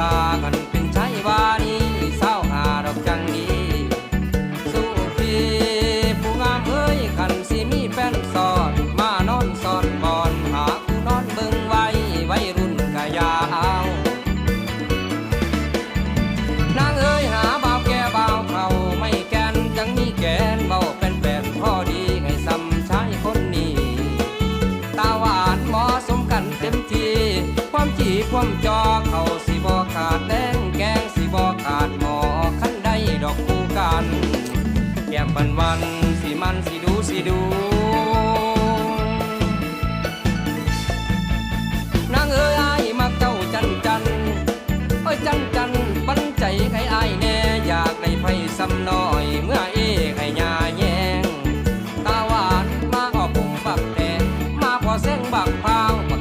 ลากันเป็นชายวานีเศร้าหาดอกจังดีสู้พีผู้งามเอ้ยขันสิมีแฟนสอนมานอนสอนบอนหาคู่นอนเบิ่งไว้ไว้รุ่นกะยาวนางเอ้ยหาบ่าวแก่บ่าวเขาไม่แกนจังมีแกนเบาเป็นแปดพ่อดีให้ซำใช้คนนี้ตาหวานหมอสมกันเต็มทีความจีความจอเขา ขาดแตงแกงสิบอขาดหมอขั้นได้ดอกคู่กันแก้มบันวันสิมันสิดูสิดูนางเอ้ยอายมัเจ้าจันจันเอ้ยจันจันปันใจใครอายแน่อยากได้ไพ่ซ้ำน้อยเมื่อเอ้ไข่ยาแยงตาหวานมาออกผมปักแดงมาพอเส้งบักพา